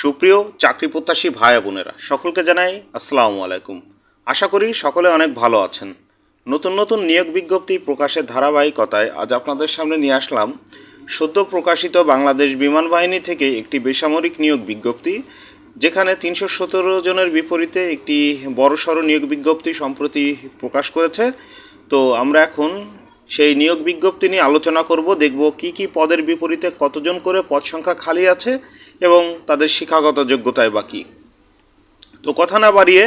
সুপ্রিয় চাকরি প্রত্যাশী ভাই বোনেরা, সকলকে জানাই আসসালামু আলাইকুম। আশা করি সকলে অনেক ভালো আছেন। নতুন নতুন নিয়োগ বিজ্ঞপ্তি প্রকাশের ধারাবাহিকতায় আজ আপনাদের সামনে নিয়ে আসলাম সদ্য প্রকাশিত বাংলাদেশ বিমান বাহিনী থেকে একটি বেসামরিক নিয়োগ বিজ্ঞপ্তি, যেখানে তিনশো সতেরো জনের বিপরীতে একটি বড়সড় নিয়োগ বিজ্ঞপ্তি সম্প্রতি প্রকাশ করেছে। তো আমরা এখন সেই নিয়োগ বিজ্ঞপ্তি নিয়ে আলোচনা করব, দেখব কি কি পদের বিপরীতে কতজন করে পদ সংখ্যা খালি আছে এবং তাদের শিক্ষাগত যোগ্যতায় বাকি। তো কথা না বাড়িয়ে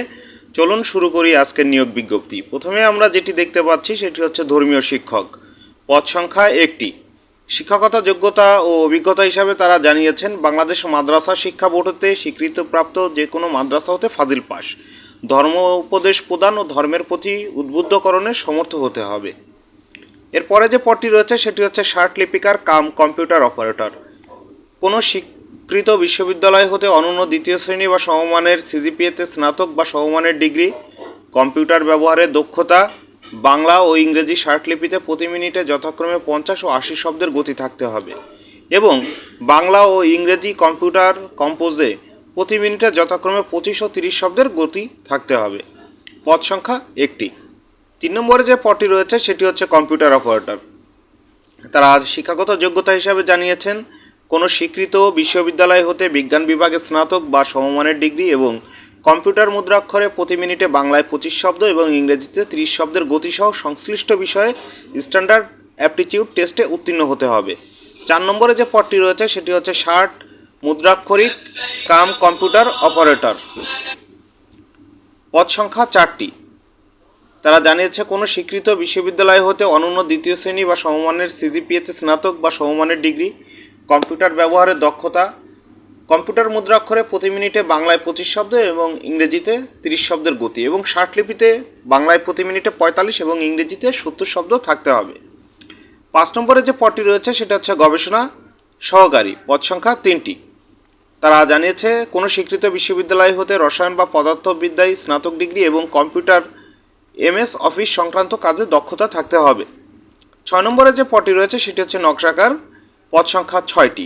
চলুন শুরু করি আজকের নিয়োগ বিজ্ঞপ্তি। প্রথমে আমরা যেটি দেখতে পাচ্ছি সেটি হচ্ছে ধর্মীয় শিক্ষক। পদ সংখ্যা একটি। শিক্ষকতা যোগ্যতা ও অভিজ্ঞতা হিসাবে তারা জানিয়েছেন, বাংলাদেশ মাদ্রাসা শিক্ষা বোর্ড হতে স্বীকৃতপ্রাপ্ত যে কোনো মাদ্রাসা হতে ফাজিল পাস। ধর্ম উপদেশ প্রদান ও ধর্মের প্রতি উদ্বুদ্ধকরণে সমর্থ হতে হবে। এরপরে যে পদটি রয়েছে, সেটি হচ্ছে শার্ট লিপিকার কাম কম্পিউটার অপারেটর। কোনো স্বীকৃত বিশ্ববিদ্যালয় হতে অনন্য দ্বিতীয় শ্রেণি বা সমমানের সিজিপিএতে স্নাতক বা সমমানের ডিগ্রি, কম্পিউটার ব্যবহারের দক্ষতা, বাংলা ও ইংরেজি ষাট লিপিতে প্রতি মিনিটে যথাক্রমে পঞ্চাশ ও আশি শব্দের গতি থাকতে হবে এবং বাংলা ও ইংরেজি কম্পিউটার কম্পোজে প্রতি মিনিটে যথাক্রমে পঁচিশ ও তিরিশ শব্দের গতি থাকতে হবে। পদ সংখ্যা একটি। তিন নম্বরে যে পদটি রয়েছে সেটি হচ্ছে কম্পিউটার অপারেটর। তারা আজ শিক্ষাগত যোগ্যতা হিসাবে জানিয়েছেন কোনো স্বীকৃত বিশ্ববিদ্যালয় হতে বিজ্ঞান বিভাগে স্নাতক বা সমমানের ডিগ্রি এবং কম্পিউটার মুদ্রাক্ষরে প্রতি মিনিটে বাংলায় পঁচিশ শব্দ এবং ইংরেজিতে ত্রিশ শব্দের গতিসহ সংশ্লিষ্ট বিষয়ে স্ট্যান্ডার্ড অ্যাপটিচিউড টেস্টে উত্তীর্ণ হতে হবে। চার নম্বরে যে পদটি রয়েছে, সেটি হচ্ছে ষাট মুদ্রাক্ষরিক কাম কম্পিউটার অপারেটর। পদ সংখ্যা চারটি। তারা জানিয়েছে, কোনো স্বীকৃত বিশ্ববিদ্যালয় হতে অনন্য দ্বিতীয় শ্রেণি বা সমমানের সিজিপিএতে স্নাতক বা সমমানের ডিগ্রি কম্পিউটার ব্যবহারের দক্ষতা, কম্পিউটার মুদ্রাক্ষরে প্রতি মিনিটে বাংলায় পঁচিশ শব্দ এবং ইংরেজিতে তিরিশ শব্দের গতি এবং লিপিতে বাংলায় প্রতি মিনিটে পঁয়তাল্লিশ এবং ইংরেজিতে সত্তর শব্দ থাকতে হবে। পাঁচ নম্বরে যে পদটি রয়েছে সেটা হচ্ছে গবেষণা, সহকারী, পদ সংখ্যা তিনটি। তারা জানিয়েছে, কোনো স্বীকৃত বিশ্ববিদ্যালয় হতে রসায়ন বা পদার্থবিদ্যায় স্নাতক ডিগ্রি এবং কম্পিউটার এমএস অফিস সংক্রান্ত কাজে দক্ষতা থাকতে হবে। ছয় নম্বরে যে পদটি রয়েছে সেটি হচ্ছে নকশাকার পদ সংখ্যা ছয়টি।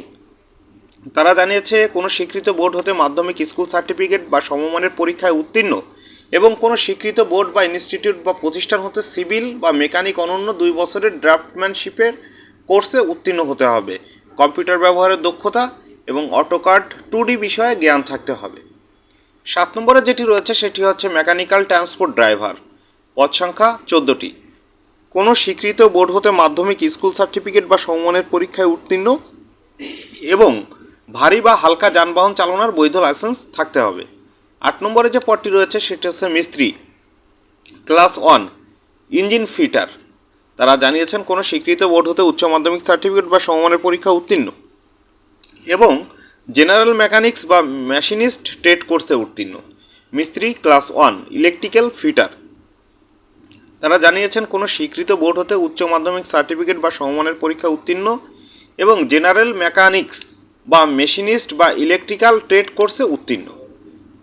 তারা জানিয়েছে, কোনো স্বীকৃত বোর্ড হতে মাধ্যমিক স্কুল সার্টিফিকেট বা সমমানের পরীক্ষায় উত্তীর্ণ এবং কোনো স্বীকৃত বোর্ড বা ইনস্টিটিউট বা প্রতিষ্ঠান হতে সিভিল বা মেকানিক অনন্য দুই বছরের ড্রাফটম্যানশিপের কোর্সে উত্তীর্ণ হতে হবে। কম্পিউটার ব্যবহারের দক্ষতা এবং অটোকার্ড টু ডি বিষয়ে জ্ঞান থাকতে হবে। সাত নম্বরে যেটি রয়েছে, সেটি হচ্ছে মেকানিক্যাল ট্রান্সপোর্ট ড্রাইভার। পদ সংখ্যা চোদ্দোটি। কোনো স্বীকৃত বোর্ড হতে মাধ্যমিক স্কুল সার্টিফিকেট বা সমমানের পরীক্ষায় উত্তীর্ণ? এবং ভারী বা হালকা যানবাহন চালানোর বৈধ লাইসেন্স থাকতে হবে। আট নম্বরে যে পদটি রয়েছে, সেটি হচ্ছে মিস্ত্রি। Class one, engine fitter. তারা জানিয়েছেন, কোনো স্বীকৃত বোর্ড হতে উচ্চ মাধ্যমিক সার্টিফিকেট বা সমমানের পরীক্ষা উত্তীর্ণ। এবং জেনারেল মেকানিক্স বা মেশিনিস্ট ট্রেড কোর্সে উত্তীর্ণ। মিস্ত্রি, ক্লাস ওয়ান, ইলেকট্রিক্যাল ফিটার। তারা জানিয়েছেন, কোনো স্বীকৃত বোর্ড হতে উচ্চ মাধ্যমিক সার্টিফিকেট বা সমমানের পরীক্ষা উত্তীর্ণ এবং জেনারেল মেকানিক্স বা মেশিনিস্ট বা ইলেকট্রিক্যাল ট্রেড কোর্সে উত্তীর্ণ।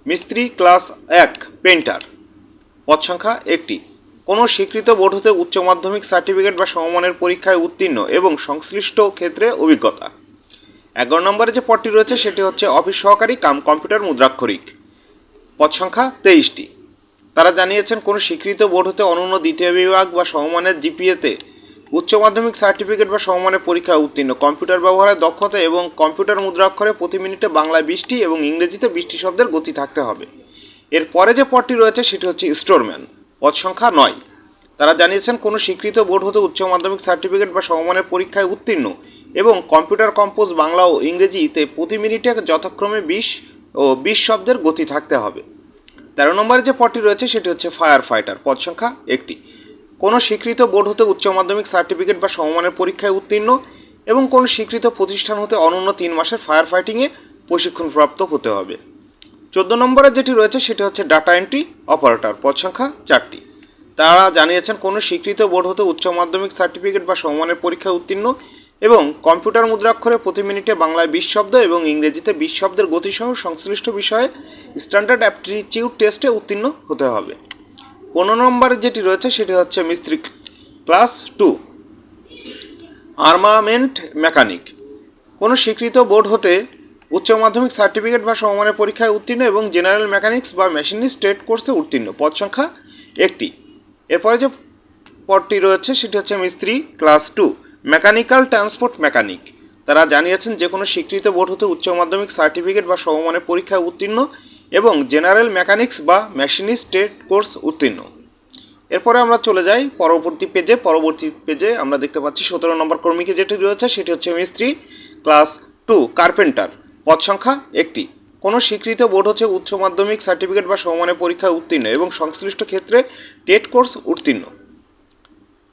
মিস্ত্রি ক্লাস এক পেন্টার পদ সংখ্যা একটি। কোনো স্বীকৃত বোর্ড হতে উচ্চ মাধ্যমিক সার্টিফিকেট বা সমমানের পরীক্ষায় উত্তীর্ণ এবং সংশ্লিষ্ট ক্ষেত্রে অভিজ্ঞতা। এগারো নম্বরে যে পদটি রয়েছে, সেটি হচ্ছে অফিস সহকারী কাম কম্পিউটার মুদ্রাক্ষরিক। পদ সংখ্যা তেইশটি। তারা জানিয়েছেন, কোনো স্বীকৃত বোর্ড হতে অনন্য দ্বিতীয় বিভাগ বা সমমানের জিপিএতে উচ্চ মাধ্যমিক সার্টিফিকেট বা সমমানের পরীক্ষায় উত্তীর্ণ। কম্পিউটার ব্যবহারের দক্ষতা এবং কম্পিউটার মুদ্রাক্ষরে প্রতি মিনিটে বাংলায় বৃষ্টি এবং ইংরেজিতে বৃষ্টি শব্দের গতি থাকতে হবে। এর পরে যে পদটি রয়েছে, সেটি হচ্ছে স্টোরম্যান। পদ সংখ্যা নয়। তারা জানিয়েছেন, কোনো স্বীকৃত বোর্ড হতে উচ্চ মাধ্যমিক সার্টিফিকেট বা সমমানের পরীক্ষায় উত্তীর্ণ এবং কম্পিউটার কম্পোজ বাংলা ও ইংরেজিতে প্রতি মিনিটে যথাক্রমে বিশ ও বিশ শব্দের গতি থাকতে হবে। তেরো নম্বরে যে পদটি রয়েছে, সেটি হচ্ছে ফায়ার ফাইটার পদ সংখ্যা একটি। কোনো স্বীকৃত বোর্ড হতে উচ্চ মাধ্যমিক সার্টিফিকেট বা সমমানের পরীক্ষায় উত্তীর্ণ এবং কোনো স্বীকৃত প্রতিষ্ঠান হতে অনন্য তিন মাসের ফায়ার ফাইটিংয়ে প্রশিক্ষণপ্রাপ্ত হতে হবে। চোদ্দ নম্বরে যেটি রয়েছে, সেটি হচ্ছে ডাটা এন্ট্রি অপারেটর পদ সংখ্যা চারটি। তারা জানিয়েছেন, কোনো স্বীকৃত বোর্ড হতে উচ্চ মাধ্যমিক সার্টিফিকেট বা সমমানের পরীক্ষায় উত্তীর্ণ এবং কম্পিউটার মুদ্রাক্ষরে প্রতি মিনিটে বাংলায় বিশ শব্দ এবং ইংরেজিতে বিশ শব্দের গতিসহ সংশ্লিষ্ট বিষয়ে স্ট্যান্ডার্ড অ্যাপটিটিউড টেস্টে উত্তীর্ণ হতে হবে। পনেরো নম্বরে যেটি রয়েছে সেটি হচ্ছে মিস্ত্রি ক্লাস টু, আর্মামেন্ট মেকানিক। কোনো স্বীকৃত বোর্ড হতে উচ্চ মাধ্যমিক সার্টিফিকেট বা সমমানের পরীক্ষায় উত্তীর্ণ এবং জেনারেল মেকানিক্স বা মেশিনিস্ট ট্রেড কোর্সে উত্তীর্ণ। পদ সংখ্যা একটি। এরপরে যে পদটি রয়েছে সেটি হচ্ছে মিস্ত্রি class two. Mechanical transport mechanic তারা জানিয়েছেন যে কোনো স্বীকৃত বোর্ড হতে উচ্চ মাধ্যমিক সার্টিফিকেট বা সমমানের পরীক্ষায় উত্তীর্ণ এবং জেনারেল মেকানিক্স বা মেশিনিস্ট ট্রেড কোর্স উত্তীর্ণ। এরপরে আমরা চলে যাই পরবর্তী পেজে। পরবর্তী পেজে আমরা দেখতে পাচ্ছি সতেরো নম্বর কর্মীকে যেটি রয়েছে, সেটি হচ্ছে মিস্ত্রি, ক্লাস টু, কার্পেন্টার। পদ সংখ্যা একটি। কোনো স্বীকৃত বোর্ড হচ্ছে উচ্চ মাধ্যমিক সার্টিফিকেট বা সমমানের পরীক্ষায় উত্তীর্ণ এবং সংশ্লিষ্ট ক্ষেত্রে টেট কোর্স উত্তীর্ণ।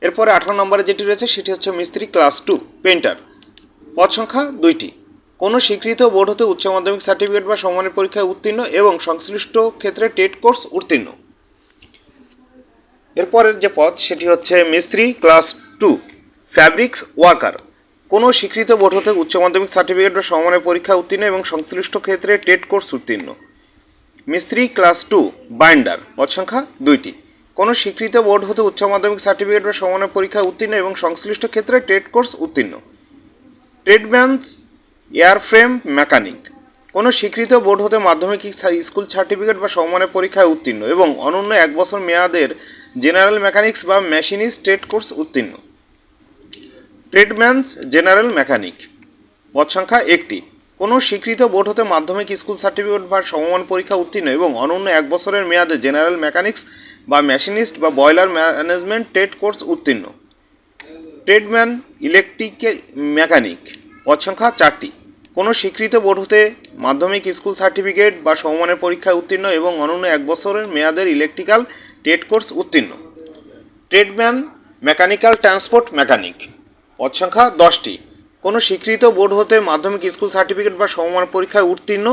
এরপরে আঠারো নম্বরে যেটি রয়েছে, সেটি হচ্ছে মিস্ত্রি ক্লাস টু পেন্টার পদ সংখ্যা দুইটি। কোনো স্বীকৃত বোর্ড হতে উচ্চ মাধ্যমিক সার্টিফিকেট বা সমানের পরীক্ষায় উত্তীর্ণ এবং সংশ্লিষ্ট ক্ষেত্রে টেট কোর্স উত্তীর্ণ। এরপরের যে পদ, সেটি হচ্ছে মিস্ত্রি ক্লাস টু, ফ্যাব্রিক্স ওয়ার্কার। কোনো স্বীকৃত বোর্ড হতে উচ্চ মাধ্যমিক সার্টিফিকেট বা সমমানের পরীক্ষা উত্তীর্ণ এবং সংশ্লিষ্ট ক্ষেত্রে টেট কোর্স উত্তীর্ণ। মিস্ত্রি ক্লাস টু, বাইন্ডার। পদ সংখ্যা দুইটি। কোনো স্বীকৃত বোর্ড হতে উচ্চ মাধ্যমিক সার্টিফিকেট বা সমমানের পরীক্ষা উত্তীর্ণ এবং সংশ্লিষ্ট ক্ষেত্রে টেট কোর্স উত্তীর্ণ। ট্রেডম্যানস এয়ারফ্রেম মেকানিক কোনো স্বীকৃত বোর্ড হতে মাধ্যমিক স্কুল সার্টিফিকেট বা সমমানের পরীক্ষায় উত্তীর্ণ এবং অনন্য এক বছর মেয়াদের জেনারেল মেকানিক্স বা মেশিনিস্ট ট্রেড কোর্স উত্তীর্ণ। ট্রেডম্যানস জেনারেল মেকানিক পদ সংখ্যা একটি। কোনো স্বীকৃত বোর্ড হতে মাধ্যমিক স্কুল সার্টিফিকেট বা সমমান পরীক্ষা উত্তীর্ণ এবং অনন্য এক বছরের মেয়াদে জেনারেল মেকানিক্স বা মেশিনিস্ট বা বয়লার ম্যানেজমেন্ট ট্রেড কোর্স উত্তীর্ণ। ট্রেডম্যান ইলেকট্রিক মেকানিক পদ সংখ্যা চারটি। কোনো স্বীকৃত বোর্ড হতে মাধ্যমিক স্কুল সার্টিফিকেট বা সমমানের পরীক্ষায় উত্তীর্ণ এবং অনন্য এক বছরের মেয়াদের ইলেকট্রিক্যাল ট্রেড কোর্স উত্তীর্ণ। ট্রেডম্যান মেকানিক্যাল ট্রান্সপোর্ট মেকানিক পদ সংখ্যা দশটি। কোনো স্বীকৃত বোর্ড হতে মাধ্যমিক স্কুল সার্টিফিকেট বা সমমান পরীক্ষায় উত্তীর্ণ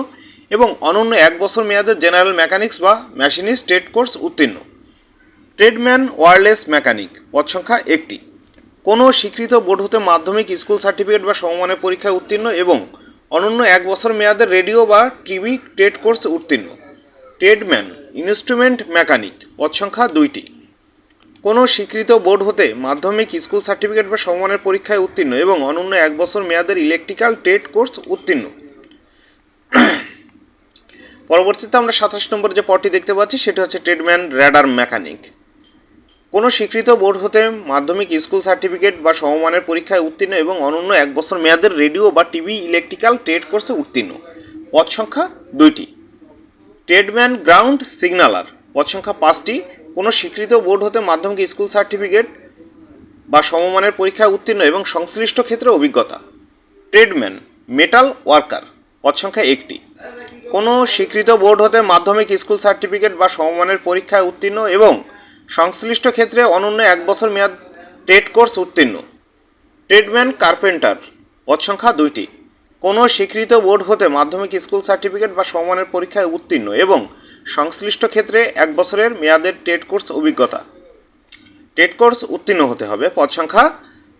এবং অনন্য এক বছর মেয়াদের জেনারেল মেকানিক্স বা মেশিনিস্ট ট্রেড কোর্স উত্তীর্ণ। ট্রেডম্যান ওয়ারলেস মেকানিক, পদ সংখ্যা একটি। কোনো স্বীকৃত বোর্ড হতে মাধ্যমিক স্কুল সার্টিফিকেট বা সমমানের পরীক্ষায় উত্তীর্ণ এবং অনন্য এক বছর মেয়াদের রেডিও বা টিভি ট্রেড কোর্স উত্তীর্ণ। ট্রেডম্যান, ইনস্ট্রুমেন্ট মেকানিক, পদ সংখ্যা দুইটি। কোনো স্বীকৃত বোর্ড হতে মাধ্যমিক স্কুল সার্টিফিকেট বা সমমানের পরীক্ষায় উত্তীর্ণ এবং অনন্য এক বছর মেয়াদের ইলেকট্রিক্যাল ট্রেড কোর্স উত্তীর্ণ। পরবর্তীতে আমরা সাতাশ নম্বর যে পদটি দেখতে পাচ্ছি, সেটা হচ্ছে ট্রেডম্যান র্যাডার মেকানিক। কোনো স্বীকৃত বোর্ড হতে মাধ্যমিক স্কুল সার্টিফিকেট বা সমমানের পরীক্ষায় উত্তীর্ণ এবং অনন্য এক বছর মেয়াদের রেডিও বা টিভি ইলেকট্রিক্যাল ট্রেড কোর্সে উত্তীর্ণ। পদ সংখ্যা দুইটি। Tradesman ground signaller. পদ সংখ্যা পাঁচটি। কোনো স্বীকৃত বোর্ড হতে মাধ্যমিক স্কুল সার্টিফিকেট বা সমমানের পরীক্ষায় উত্তীর্ণ এবং সংশ্লিষ্ট ক্ষেত্রে অভিজ্ঞতা। Tradesman metal worker. পদ সংখ্যা একটি। কোনো স্বীকৃত বোর্ড হতে মাধ্যমিক স্কুল সার্টিফিকেট বা সমমানের পরীক্ষায় উত্তীর্ণ এবং সংশ্লিষ্ট ক্ষেত্রে অনন্য এক বছর মেয়াদ ট্রেড কোর্স উত্তীর্ণ। ট্রেডম্যান কার্পেন্টার, পদ সংখ্যা দুইটি। কোনো স্বীকৃত বোর্ড হতে মাধ্যমিক স্কুল সার্টিফিকেট বা সমমানের পরীক্ষায় উত্তীর্ণ এবং সংশ্লিষ্ট ক্ষেত্রে এক বছরের মেয়াদের টেট কোর্স অভিজ্ঞতা। টেট কোর্স উত্তীর্ণ হতে হবে, পদ সংখ্যা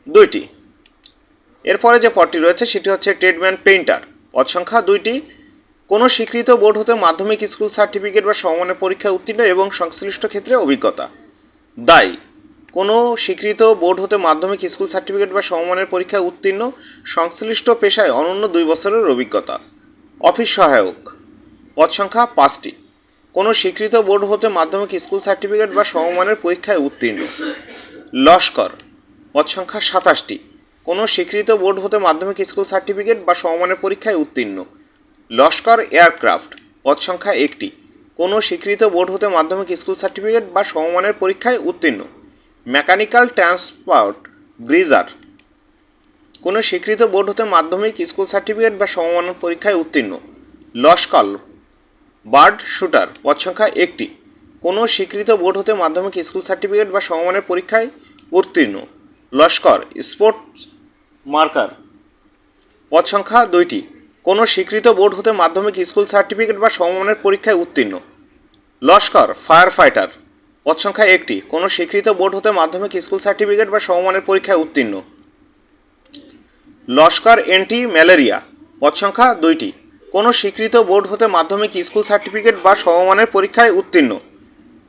দুইটি। এরপরে যে পদটি রয়েছে সেটি হচ্ছে ট্রেডম্যান পেইন্টার, পদ সংখ্যা দুইটি। কোনো স্বীকৃত বোর্ড হতে মাধ্যমিক স্কুল সার্টিফিকেট বা সমমানের পরীক্ষায় উত্তীর্ণ এবং সংশ্লিষ্ট ক্ষেত্রে অভিজ্ঞতা। দায়ী। কোনো স্বীকৃত বোর্ড হতে মাধ্যমিক স্কুল সার্টিফিকেট বা সমমানের পরীক্ষায় উত্তীর্ণ, সংশ্লিষ্ট পেশায় অনন্য দুই বছরের অভিজ্ঞতা। অফিস সহায়ক। পদ সংখ্যা পাঁচটি। কোনো স্বীকৃত বোর্ড হতে মাধ্যমিক স্কুল সার্টিফিকেট বা সমমানের পরীক্ষায় উত্তীর্ণ। লস্কর। পদ সংখ্যা সাতাশটি। কোনো স্বীকৃত বোর্ড হতে মাধ্যমিক স্কুল সার্টিফিকেট বা সমমানের পরীক্ষায় উত্তীর্ণ লস্কর এয়ারক্রাফট, পদ সংখ্যা একটি। কোনো স্বীকৃত বোর্ড হতে মাধ্যমিক স্কুল সার্টিফিকেট বা সমমানের পরীক্ষায় উত্তীর্ণ। মেকানিক্যাল ট্রান্সপোর্ট, ব্রিজার। কোনো স্বীকৃত বোর্ড হতে মাধ্যমিক স্কুল সার্টিফিকেট বা সমমানের পরীক্ষায় উত্তীর্ণ। লস্কল বার্ড শুটার, পদ সংখ্যা একটি। কোনো স্বীকৃত বোর্ড হতে মাধ্যমিক স্কুল সার্টিফিকেট বা সমমানের পরীক্ষায় উত্তীর্ণ। লস্কর, স্পোর্টস মার্কার। পদ সংখ্যা দুইটি। কোনো স্বীকৃত বোর্ড হতে মাধ্যমিক স্কুল সার্টিফিকেট বা সমমানের পরীক্ষায় উত্তীর্ণ। লস্কর ফায়ার ফাইটার পদ সংখ্যা একটি। কোনো স্বীকৃত বোর্ড হতে মাধ্যমিক স্কুল সার্টিফিকেট বা সমমানের পরীক্ষায় উত্তীর্ণ। লস্কর, এন্টি ম্যালেরিয়া, পদ সংখ্যা দুইটি। কোনো স্বীকৃত বোর্ড হতে মাধ্যমিক স্কুল সার্টিফিকেট বা সমমানের পরীক্ষায় উত্তীর্ণ।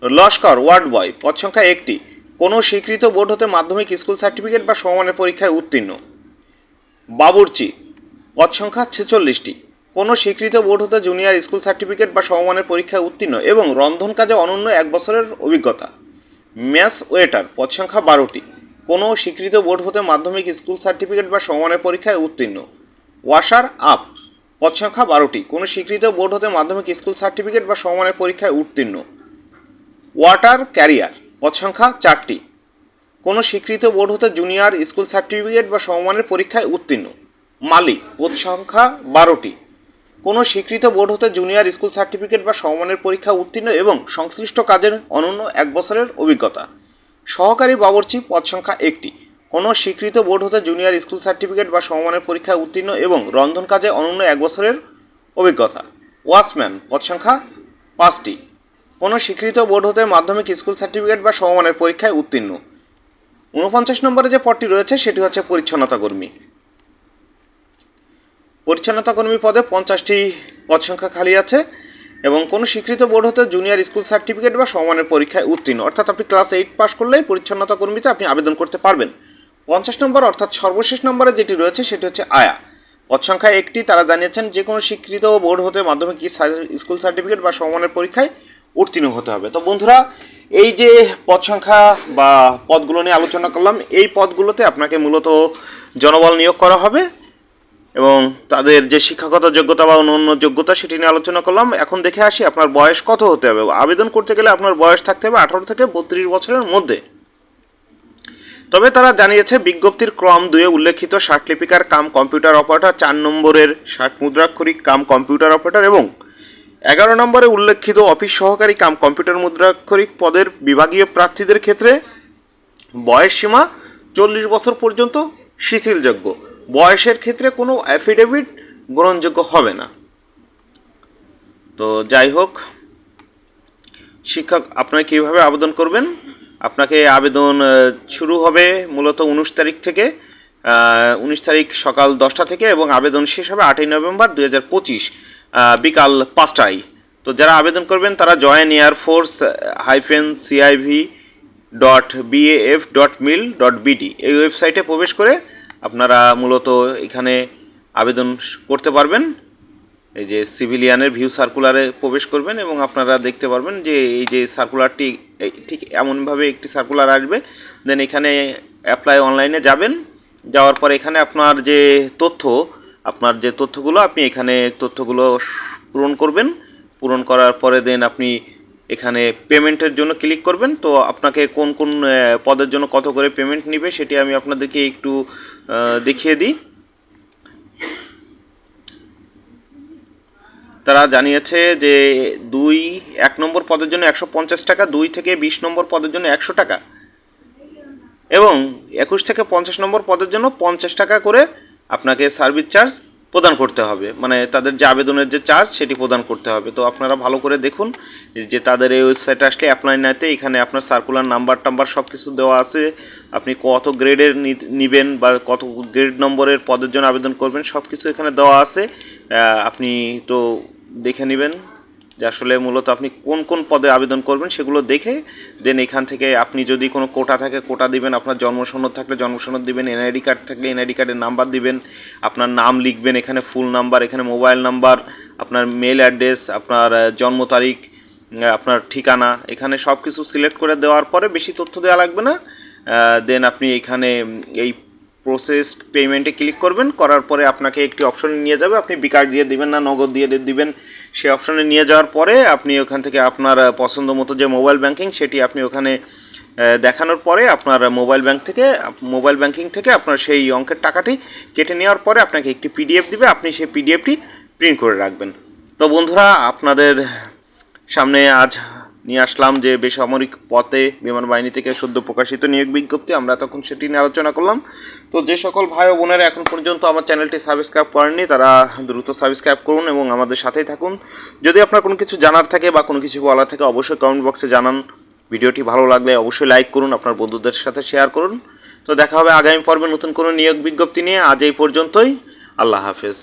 লস্কর, ওয়ার্ড বয়, পদ সংখ্যা একটি। কোনো স্বীকৃত বোর্ড হতে মাধ্যমিক স্কুল সার্টিফিকেট বা সমমানের পরীক্ষায় উত্তীর্ণ। বাবুর্চি পদ সংখ্যা ছেচল্লিশটি। কোনো স্বীকৃত বোর্ড হতে জুনিয়র স্কুল সার্টিফিকেট বা সমমানের পরীক্ষায় উত্তীর্ণ এবং রন্ধন কাজে অনন্য এক বছরের অভিজ্ঞতা। ম্যাস ওয়েটার, পদ সংখ্যা বারোটি। কোনো স্বীকৃত বোর্ড হতে মাধ্যমিক স্কুল সার্টিফিকেট বা সমমানের পরীক্ষায় উত্তীর্ণ। ওয়াশার আপ, পদ সংখ্যা বারোটি। কোনো স্বীকৃত বোর্ড হতে মাধ্যমিক স্কুল সার্টিফিকেট বা সমমানের পরীক্ষায় উত্তীর্ণ। ওয়াটার ক্যারিয়ার, পদ সংখ্যা চারটি। কোনো স্বীকৃত বোর্ড হতে জুনিয়র স্কুল সার্টিফিকেট বা সমমানের পরীক্ষায় উত্তীর্ণ। মালিক পদ সংখ্যা বারোটি। কোনো স্বীকৃত বোর্ড হতে জুনিয়র স্কুল সার্টিফিকেট বা সমমানের পরীক্ষা উত্তীর্ণ এবং সংশ্লিষ্ট কাজের অনন্য এক বছরের অভিজ্ঞতা। সহকারী বাবরচি পদ সংখ্যা একটি। কোনো স্বীকৃত বোর্ড হতে জুনিয়র স্কুল সার্টিফিকেট বা সমমানের পরীক্ষায় উত্তীর্ণ এবং রন্ধন কাজে অনন্য এক বছরের অভিজ্ঞতা। ওয়াচম্যান পদ সংখ্যা পাঁচটি। কোনো স্বীকৃত বোর্ড হতে মাধ্যমিক স্কুল সার্টিফিকেট বা সমমানের পরীক্ষায় উত্তীর্ণ। উনপঞ্চাশ নম্বরে যে পদটি রয়েছে, সেটি হচ্ছে পরিচ্ছন্নতা কর্মী। পরিচ্ছন্নতা কর্মী পদে পঞ্চাশটি পদ সংখ্যা খালি আছে এবং কোনো স্বীকৃত বোর্ড হতে জুনিয়র স্কুল সার্টিফিকেট বা সমানের পরীক্ষায় উত্তীর্ণ। অর্থাৎ আপনি ক্লাস এইট পাস করলেই পরিচ্ছন্নতা কর্মীতে আপনি আবেদন করতে পারবেন। পঞ্চাশ নম্বর অর্থাৎ সর্বশেষ নম্বরে যেটি রয়েছে সেটি হচ্ছে আয়া। পদ সংখ্যা একটি, তারা জানিয়েছেন যে কোনো স্বীকৃত বোর্ড হতে মাধ্যমে মাধ্যমিক স্কুল সার্টিফিকেট বা সমানের পরীক্ষায় উত্তীর্ণ হতে হবে। তো বন্ধুরা, এই যে পদ সংখ্যা বা পদগুলো নিয়ে আলোচনা করলাম, এই পদগুলোতে আপনাকে মূলত জনবল নিয়োগ করা হবে। এবং তাদের যে শিক্ষাগত যোগ্যতা বা অন্য যোগ্যতা সেটি নিয়ে আলোচনা করলাম। এখন দেখে আসি আপনার বয়স কত হতে হবে। আবেদন করতে গেলে আপনার বয়স থাকতে হবে আঠারো থেকে বত্রিশ বছরের মধ্যে। তবে তারা জানিয়েছে, বিজ্ঞপ্তির ক্রম দুয়ে উল্লেখিত ষাটলিপিকার কাম কম্পিউটার অপারেটর, চার নম্বরের ষাট মুদ্রাক্ষরিক কাম কম্পিউটার অপারেটর এবং এগারো নম্বরে উল্লেখিত অফিস সহকারী কাম কম্পিউটার মুদ্রাক্ষরিক পদের বিভাগীয় প্রার্থীদের ক্ষেত্রে বয়স সীমা চল্লিশ বছর পর্যন্ত শিথিলযোগ্য। বয়সের ক্ষেত্রে কোনো অ্যাফিডেভিট গ্রহণযোগ্য হবে না। তো যাই হোক, শিক্ষক, আপনারা কীভাবে আবেদন করবেন? আপনাকে আবেদন শুরু হবে মূলত উনিশ তারিখ থেকে উনিশ তারিখ সকাল দশটা থেকে এবং আবেদন শেষ হবে আটই নভেম্বর দুই হাজার পঁচিশ বিকাল পাঁচটায়। তো যারা আবেদন করবেন, তারা join air force hyphen CIV dot BAF dot mil dot BD এই ওয়েবসাইটে প্রবেশ করে আপনারা মূলত এখানে আবেদন করতে পারবেন। এই যে সিভিলিয়ানের ভিউ সার্কুলারে প্রবেশ করবেন এবং আপনারা দেখতে পারবেন যে এই যে সার্কুলারটি ঠিক এমনভাবে একটি সার্কুলার আসবে। দেন এখানে অ্যাপ্লাই অনলাইনে যাবেন। যাওয়ার পর এখানে আপনার যে তথ্য, আপনার যে তথ্যগুলো, আপনি এখানে তথ্যগুলো পূরণ করবেন। পূরণ করার পরে দেন আপনি এখানে পেমেন্টের জন্য ক্লিক করবেন। তো আপনাকে কোন কোন পদের জন্য কত করে পেমেন্ট নেবে সেটি আমি আপনাদেরকে একটু দেখিয়ে দিই। তারা জানিয়েছে যে দুই, এক নম্বর পদের জন্য একশো পঞ্চাশ টাকা, দুই থেকে বিশ নম্বর পদের জন্য একশো টাকা। এবং একুশ থেকে পঞ্চাশ নম্বর পদের জন্য পঞ্চাশ টাকা করে আপনাকে সার্ভিস চার্জ প্রদান করতে হবে। মানে তাদের যে আবেদনের যে চার্জ, সেটি প্রদান করতে হবে। তো আপনারা ভালো করে দেখুন যে তাদের এই ওয়েবসাইটে আসলে অ্যাপ্লাই নাইতে এখানে আপনার সার্কুলার নাম্বার টাম্বার সব কিছু দেওয়া আছে। আপনি কত গ্রেডের নিবেন বা কত গ্রেড নম্বরের পদের জন্য আবেদন করবেন সব কিছু এখানে দেওয়া আছে। আপনি তো দেখে নেবেন। যে আসলে মূলত আপনি কোন কোন পদে আবেদন করবেন সেগুলো দেখে দেন এখান থেকে আপনি যদি কোনো কোটা থাকে, কোটা দিবেন, আপনার জন্মসনদ থাকলে জন্মসনদ দিবেন এনআইডি কার্ড থাকলে এনআইডি কার্ডের নাম্বার দিবেন, আপনার নাম লিখবেন, এখানে ফুল নাম্বার এখানে মোবাইল নাম্বার আপনার মেল অ্যাড্রেস আপনার জন্ম তারিখ আপনার ঠিকানা, এখানে সব কিছু সিলেক্ট করে দেওয়ার পরে বেশি তথ্য দেওয়া লাগবে না। দেন আপনি এখানে, এই প্রসেস পেমেন্টে ক্লিক করবেন, করার পরে আপনাকে একটি অপশনে নিয়ে যাবে। আপনি বিকাশ দিয়ে দিবেন না, নগদ দিয়ে দিবেন। সেই অপশনে নিয়ে যাওয়ার পরে আপনি ওখান থেকে আপনার পছন্দ মতো যে মোবাইল ব্যাংকিং সেটি আপনি ওখানে দেখানোর পরে আপনার মোবাইল ব্যাংক থেকে মোবাইল ব্যাংকিং থেকে আপনার সেই অঙ্কের টাকাটি কেটে নেওয়ার পরে আপনাকে একটি পিডিএফ দিবে। আপনি সেই পিডিএফটি প্রিন্ট করে রাখবেন। তো বন্ধুরা, আপনাদের সামনে আজ নিয়ে আসলাম যে বেসামরিক পথে বিমান বাহিনী থেকে সদ্য প্রকাশিত নিয়োগ বিজ্ঞপ্তি, আমরা তখন সেটি নিয়ে আলোচনা করলাম। তো যে সকল ভাই বোনেরা এখন পর্যন্ত আমার চ্যানেলটি সাবস্ক্রাইব করেননি, তারা দ্রুত সাবস্ক্রাইব করুন এবং আমাদের সাথেই থাকুন। যদি আপনার কোনো কিছু জানার থাকে বা কোনো কিছু বলার থাকে, অবশ্যই কমেন্ট বক্সে জানান। ভিডিওটি ভালো লাগলে অবশ্যই লাইক করুন, আপনার বন্ধুদের সাথে শেয়ার করুন। তো দেখা হবে আগামী পর্বে নতুন কোনো নিয়োগ বিজ্ঞপ্তি নিয়ে। আজ এই পর্যন্তই। আল্লাহ হাফেজ।